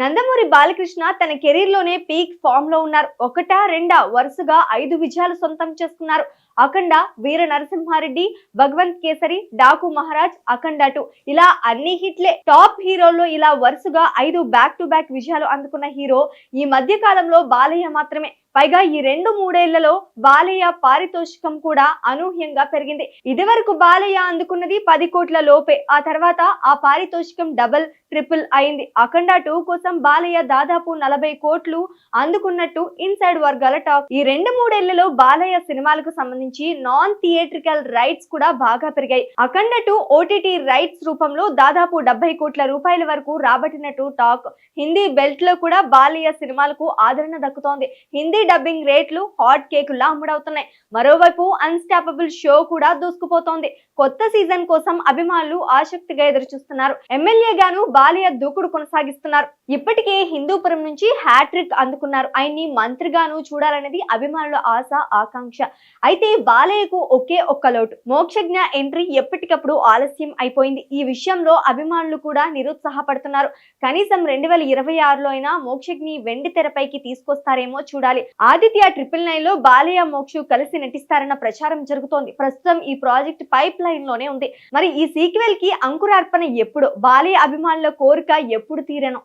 నందమూరి బాలకృష్ణ తన కెరీర్లోనే పీక్ ఫామ్లో ఉన్నారు. ఒకటా రెండా వరుసగా ఐదు విజయాలు సొంతం చేసుకున్నారు. అఖండ వీర నరసింహారెడ్డి భగవంత్ కేసరి డాకు మహారాజ్ అఖండ టూ. ఇలా అన్ని హిట్లే. టాప్ హీరోల్లో ఇలా వరుసగా ఐదు బ్యాక్ టు బ్యాక్ విజయాలు అందుకున్న హీరో ఈ మధ్య కాలంలో బాలయ్య మాత్రమే. పైగా ఈ రెండు మూడేళ్ళలో బాలయ్య పారితోషికం కూడా అనూహ్యంగా పెరిగింది. ఇదివరకు బాలయ్య అందుకున్నది పది కోట్ల లోపే. ఆ తర్వాత ఆ పారితోషికం డబల్ ట్రిపుల్ అయింది. అఖండ టూ కోసం బాలయ్య దాదాపు నలభై కోట్లు అందుకున్నట్టు ఇన్సైడ్ వర్గాల టాక్. ఈ రెండు మూడేళ్ళలో బాలయ్య సినిమాలకు సంబంధించి నాన్ థియేట్రికల్ రైట్స్ కూడా బాగా పెరిగాయి. అఖండ టూ ఓటీటీ రైట్స్ రూపంలో దాదాపు డెబ్బై కోట్ల రూపాయల వరకు రాబట్టినట్టు టాక్. హిందీ బెల్ట్లో కూడా బాలయ్య సినిమాలకు ఆదరణ దక్కుతోంది. హిందీ డబ్బింగ్ రేట్లు హాట్ కేకుల్లా అమ్ముడవుతున్నాయి మరోవైపు అన్స్టాపబుల్ షో కూడా దూసుకుపోతోంది. కొత్త సీజన్ కోసం అభిమానులు ఆసక్తిగా ఎదురుచూస్తున్నారు. ఎమ్మెల్యే గాను బాలయ్య దూకుడు కొనసాగిస్తున్నారు. ఇప్పటికే హిందూపురం నుంచి హ్యాట్రిక్ అందుకున్నారు. ఆయన్ని మంత్రిగాను చూడాలనేది అభిమానుల ఆశ ఆకాంక్ష. అయితే బాలయ్యకు ఒకే ఒక్క లోటు. మోక్షజ్ఞ ఎంట్రీ ఎప్పటికప్పుడు ఆలస్యం అయిపోయింది. ఈ విషయంలో అభిమానులు కూడా నిరుత్సాహపడుతున్నారు. కనీసం రెండు వేల ఇరవై ఆరులో అయినా మోక్షజ్ఞి వెండి తెరపైకి తీసుకొస్తారేమో చూడాలి. ఆదిత్య ట్రిపుల్ నైన్లో బాలయ్య మోక్షు కలిసి నటిస్తారన్న ప్రచారం జరుగుతోంది. ప్రస్తుతం ఈ ప్రాజెక్ట్ పైప్ లైన్లోనే ఉంది. మరి ఈ సీక్వెల్కి అంకురార్పణ ఎప్పుడు? బాలయ్య అభిమానులు కోరిక ఎప్పుడు తీరను.